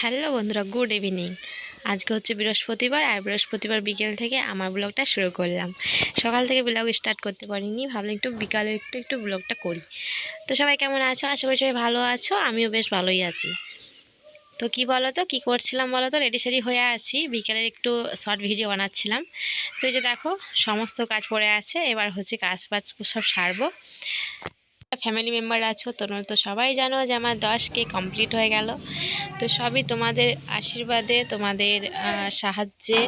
Hello বন্ধুরা, good evening. আজকে হচ্ছে বৃহস্পতিবার আর বৃহস্পতিবার বিকেল থেকে আমার ব্লগটা শুরু করলাম। সকাল থেকে ব্লগ স্টার্ট করতে পারিনি, ভাবলাম একটু বিকালে একটু একটু ব্লগটা করি। তো সবাই কেমন আছো? আশা করি সবাই ভালো আছো, আমিও বেশ ভালোই আছি। তো কি বলো তো কী করছিলাম বলো তো রেডি সেডি হয়ে আছি। বিকেলের একটু শর্ট ভিডিও বানাচ্ছিলাম। তো এই যে দেখো, সমস্ত কাজ পড়ে আছে, এবার হচ্ছে কাজ বাজ সব সারবো। ফ্যামিলি মেম্বার আছো তোমরা তো সবাই জানো যে আমার দশ কে কমপ্লিট হয়ে গেল। তো সবই তোমাদের আশীর্বাদে তোমাদের সাহায্যে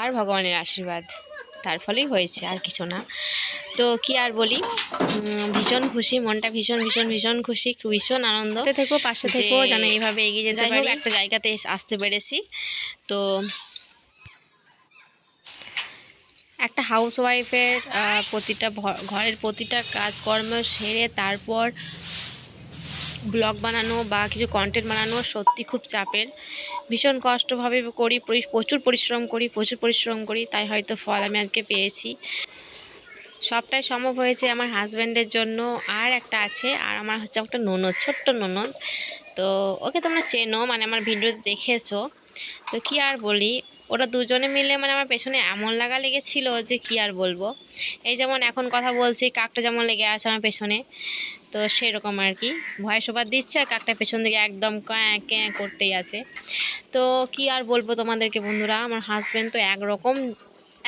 আর ভগবানের আশীর্বাদ। তার ফলেই হয়েছে আর কিছু না। তো কি আর বলি? ভীষণ খুশি মনটা ভীষণ ভীষণ ভীষণ খুশি ভীষণ আনন্দ থেকেও পাশে থেকেও যেন এইভাবে এগিয়ে যেতে পারি। একটা জায়গাতে আসতে পেরেছি। তো একটা হাউস ওয়াইফের প্রতিটা ঘরের প্রতিটা কাজকর্ম সেরে তারপর ব্লগ বানানো বা কিছু কন্টেন্ট বানানো সত্যি খুব চাপের। ভীষণ কষ্টভাবে করি প্রচুর পরিশ্রম করি, প্রচুর পরিশ্রম করি, তাই হয়তো ফল আমি আজকে পেয়েছি। সবটাই সম্ভব হয়েছে আমার হাজব্যান্ডের জন্য। আর একটা আছে, আর আমার হচ্ছে একটা ননদ, ছোট্ট ননদ। তো ওকে তোমরা চেনো মানে আমার ভিডিওতে দেখেছ। তো কি আর বলি, ওরা দুজনে মিলে মানে আমার পেছনে এমন লাগা লেগেছিল যে কি আর বলব। এই যেমন এখন কথা বলছি, কাকটা যেমন লেগে আছে আমার পেছনে, তো সেরকম আর কি। ভয়েস ওভার দিচ্ছে আর কাকটা পেছন দিকে একদম ক্যাঁ ক্যাঁ করতেই আছে। তো কি আর বলব তোমাদেরকে বন্ধুরা, আমার হাজব্যান্ড তো একরকম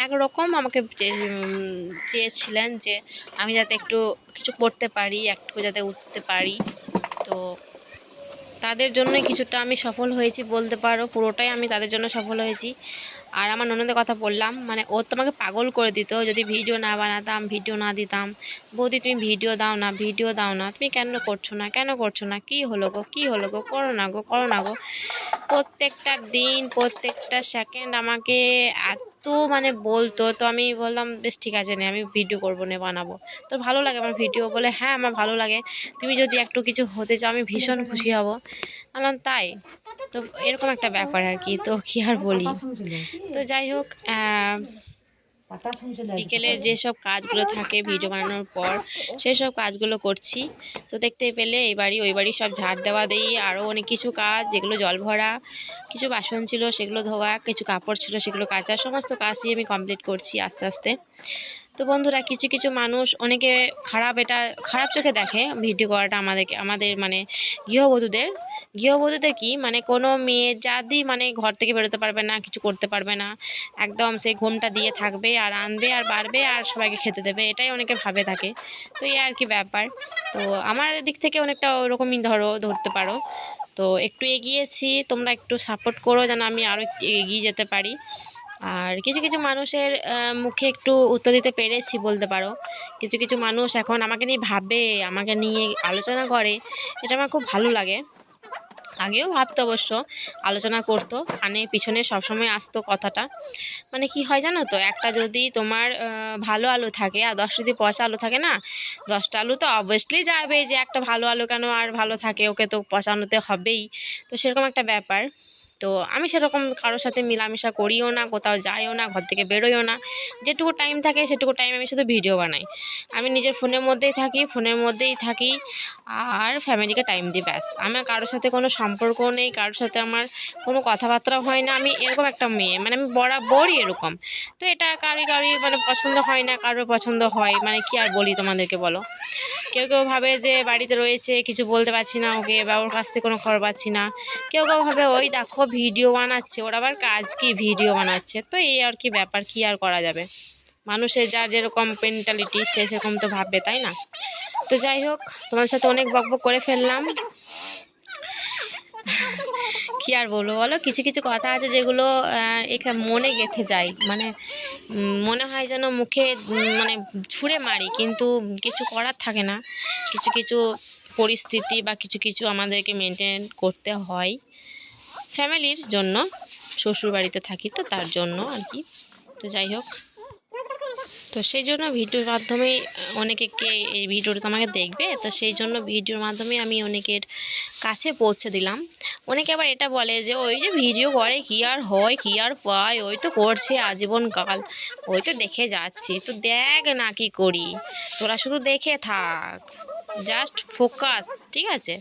একরকম আমাকে চেয়েছিলেন যে আমি যাতে একটু কিছু করতে পারি একটু যাতে উঠতে পারি। তো তাদের জন্যই কিছুটা আমি সফল হয়েছি বলতে পারো, পুরোটাই আমি তাদের জন্য সফল হয়েছি। আর আমার ননদের কথা বললাম মানে ও তো আমাকে পাগল করে দিত, যদি ভিডিও না বানাতাম, ভিডিও না দিতাম। বৌদি, তুমি ভিডিও দাও না, ভিডিও দাও না, তুমি কেন করছ না, কেন করছ না, কি হলো গো, কি হলো গো, করো না গো, করো না গো। প্রত্যেকটা দিন, প্রত্যেকটা সেকেন্ড আমাকে এত মানে বলতো, তো আমি বললাম, বেশ ঠিক আছে নে, আমি ভিডিও করব নে, বানাবো। তো ভালো লাগে আমার ভিডিও বলে হ্যাঁ আমার ভালো লাগে। তুমি যদি একটু কিছু হতে চাও, আমি ভীষণ খুশি হব। বললাম, তাই? তো এরকম একটা ব্যাপার আর কি, তো কি আর বলি? তো যাই হোক বিকেলের যেসব কাজগুলো থাকে ভিডিও বানানোর পর, সেসব কাজগুলো করছি। তো দেখতে পেলে এই বাড়ি, ওই বাড়ি সব ঝাড় দেওয়া দিই। আরও অনেক কিছু কাজ, যেগুলো জল ভরা, কিছু বাসন ছিল সেগুলো ধোয়া, কিছু কাপড় ছিল সেগুলো কাচা, সমস্ত কাজই আমি কমপ্লিট করছি আস্তে আস্তে। তো বন্ধুরা, কিছু কিছু মানুষ অনেকে খারাপ এটা, খারাপ চোখে দেখে ভিডিও করাটা আমাদেরকে, আমাদের মানে গৃহবধূদের। গৃহবধূদের কি? মানে কোনো মেয়ে যদি মানে ঘর থেকে বেরোতে পারবে না, কিছু করতে পারবে না, একদম সেই ঘুমটা দিয়ে থাকবে আর আনবে আর বাড়বে আর সবাইকে খেতে দেবে, এটাই অনেকে ভাবে থাকে। তো এই আর কি ব্যাপার। তো আমার দিক থেকে অনেকটা ওরকমই ধরো, ধরতে পারো। তো একটু এগিয়েছি, তোমরা একটু সাপোর্ট করো যেন আমি আরও এগিয়ে যেতে পারি। আর কিছু কিছু মানুষের মুখে একটু উত্তর দিতে পেরেছি বলতে পারো। কিছু কিছু মানুষ এখন আমাকে নিয়ে ভাবে, আমাকে নিয়ে আলোচনা করে। এটা আমার খুব ভালো লাগে। আগেও ভাবতো অবশ্য, আলোচনা করতো, কানে পিছনে সবসময় আসতো কথাটা। মানে কি হয় জানো তো, একটা যদি তোমার ভালো আলু থাকে, আর দশটা যদি পচা আলু থাকে না, দশটা আলু তো অবভিয়াসলি যাবে যে একটা ভালো আলু কেন আর ভালো থাকে, ওকে তো পচানোতে হবেই। তো সেরকম একটা ব্যাপার। তো আমি সেরকম কারোর সাথে মেলামেশা করিও না, কোথাও যাইও না, ঘর থেকে বেরোইও না। যেটুকু টাইম থাকে সেটুকু টাইম আমি শুধু ভিডিও বানাই। আমি নিজের ফোনের মধ্যেই থাকি ফোনের মধ্যেই থাকি আর ফ্যামিলিকে টাইম দিই, ব্যাস। আমার কারোর সাথে কোনো সম্পর্ক নেই, কারোর সাথে আমার কোনো কথাবার্তা হয় না। আমি এরকম একটা মেয়ে মানে আমি বরাবরই এরকম। তো এটা কারি কারি মানে পছন্দ হয় না, কারোর পছন্দ হয় মানে কি আর বলি তোমাদেরকে বলো? কেউ কেউ ভাবে যে বাড়িতে রয়েছে, কিছু বলতে পারছি না ওকে বা ওর কাছ থেকে কোনো খবর পাচ্ছি না। কেউ কেউ ভাবে, ওই দেখো ভিডিও বানাচ্ছে, ওর আবার কাজ কি ভিডিও বানাচ্ছে? তো এই আর কি ব্যাপার, কি আর করা যাবে? মানুষের যার যেরকম মেন্টালিটি সে সেরকম তো ভাববে, তাই না? তো যাই হোক, তোমার সাথে অনেক বকবক করে ফেললাম। কি আর বলব বলো? কিছু কিছু কথা আছে যেগুলো এখানে মনে গেঁথে যায়। মানে মনে হয় যেন মুখে মানে ছুঁড়ে মারি, কিন্তু কিছু করার থাকে না। কিছু কিছু পরিস্থিতি বা কিছু কিছু আমাদেরকে মেনটেন করতে হয়। ফ্যামিলির জন্য শ্বশুর বাড়িতে থাকি তো তার জন্য আর কি। তো যাই হোক, তো সেই জন্য ভিডিওর মাধ্যমে অনেকে কে এই ভিডিওটা আমাকে দেখবে, তো সেই জন্য ভিডিওর মাধ্যমে আমি অনেকের কাছে পৌঁছে দিলাম। অনেকে আবার এটা বলে যে, ওই যে ভিডিও করে কি আর হয়, কি আর পায়, ওই তো করছে আজীবন কাল ওই তো দেখে যাচ্ছি। তো দেখ না কি করি, তোরা শুধু দেখে থাক। জাস্ট ফোকাস ঠিক আছে?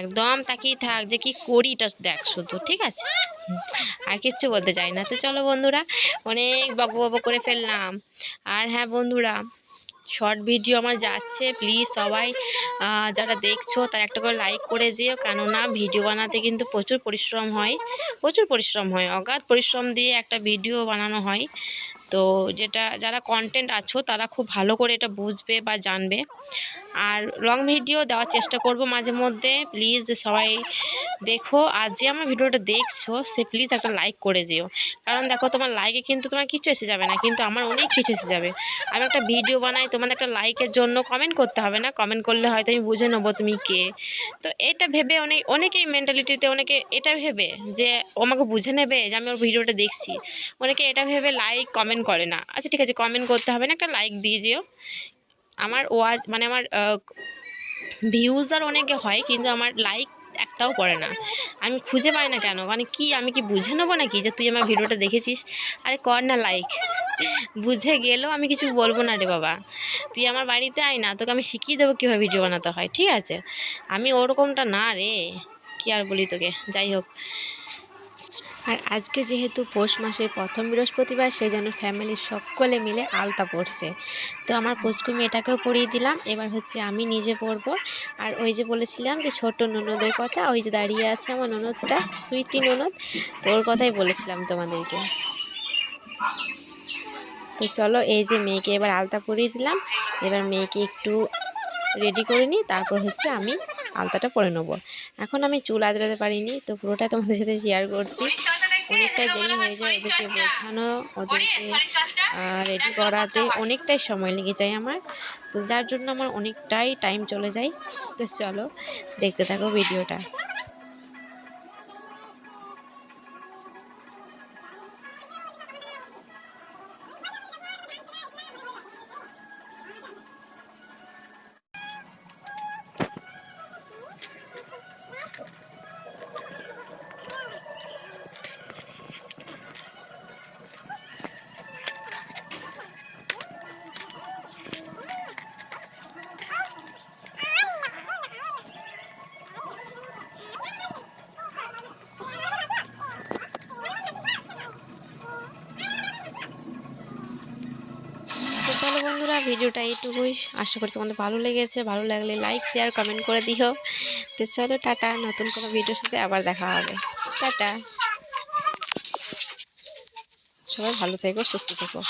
একদম তাকিয়ে থাক যে কি করিটা দেখ শুধু, ঠিক আছে? আর কিচ্ছু বলতে চাই না। তো চলো বন্ধুরা, অনেক বক বক করে ফেললাম। আর হ্যাঁ বন্ধুরা শর্ট ভিডিও আমার যাচ্ছে। প্লিজ সবাই যারা দেখছ, তারা একটা করে লাইক করে যেও। কেননা ভিডিও বানাতে কিন্তু প্রচুর পরিশ্রম হয়। প্রচুর পরিশ্রম হয়। অগাধ পরিশ্রম দিয়ে একটা ভিডিও বানানো হয়। তো যেটা যারা কন্টেন্ট আছো, তারা খুব ভালো করে এটা বুঝবে বা জানবে। আর লং ভিডিও দেওয়ার চেষ্টা করব মাঝে মধ্যে। প্লিজ সবাই দেখো, আর যে আমার ভিডিওটা দেখছ, সে প্লিজ একটা লাইক করে যেও। কারণ দেখো, তোমার লাইকে কিন্তু তোমার কিছু এসে যাবে না, কিন্তু আমার অনেক কিছু এসে যাবে। আমি একটা ভিডিও বানাই তোমাদের একটা লাইকের জন্য কমেন্ট করতে হবে না। কমেন্ট করলে হয়তো আমি বুঝে নেব তুমি কে। তো এটা ভেবে অনেক, অনেকেই মেন্টালিটিতে অনেকে এটা ভেবে যে ও আমাকে বুঝে নেবে যে আমি ওর ভিডিওটা দেখছি। অনেকে এটা ভেবে লাইক কমেন্ট করে না। আচ্ছা ঠিক আছে কমেন্ট করতে হবে না, একটা লাইক দিয়ে যেও। আমার ওয়াজ মানে আমার ভিউজ আর অনেকে হয়, কিন্তু আমার লাইক একটাও পড়ে না। আমি খুঁজে পাই না কেন? মানে কি, আমি কি বুঝে নেব নাকি যে তুই আমার ভিডিওটা দেখেছিস? আরে কর না লাইক বুঝে গেলেও আমি কিছু বলব না রে বাবা। তুই আমার বাড়িতে আয় না, তোকে আমি শিখিয়ে দেবো কীভাবে ভিডিও বানাতে হয়, ঠিক আছে? আমি ওরকমটা না রে, কি আর বলি তোকে? যাই হোক। আর আজকে যেহেতু পৌষ মাসের প্রথম বৃহস্পতিবার সেই জন্য ফ্যামিলির সকলে মিলে আলতা পড়ছে। তো আমার পোস্টকুমি এটাকেও পরিয়ে দিলাম। এবার হচ্ছে আমি নিজে পরবো। আর ওই যে বলেছিলাম যে ছোট ননদের কথা, ওই যে দাঁড়িয়ে আছে আমার ননদটা, সুইটি ননদ, তো ওর কথাই বলেছিলাম তোমাদেরকে। তো চলো এই যে মেয়েকে এবার আলতা পরিয়ে দিলাম। এবার মেয়েকে একটু রেডি করে নিই, তারপর হচ্ছে আমি আলতাটা পরে নেব। এখন আমি চুল আজরাতে পারিনি তো পুরোটা তোমাদের সাথে শেয়ার করছি। অনেকটাই দেরি হয়ে যায় ওদেরকে বোঝানো ওদেরকে রেডি করাতে অনেকটাই সময় লেগে যায় আমার। তো যার জন্য আমার অনেকটাই টাইম চলে যায়। তো চলো দেখতে থাকো ভিডিওটা ভিডিওটা এইটুকুই। আশা করি তোমাদের ভালো লেগেছে। ভালো লাগলে লাইক শেয়ার কমেন্ট করে দিও। তো চলো, টাটা। নতুন কোনো ভিডিওর সাথে আবার দেখা হবে। টাটা। সবাই ভালো থেকো, সুস্থ থেকো।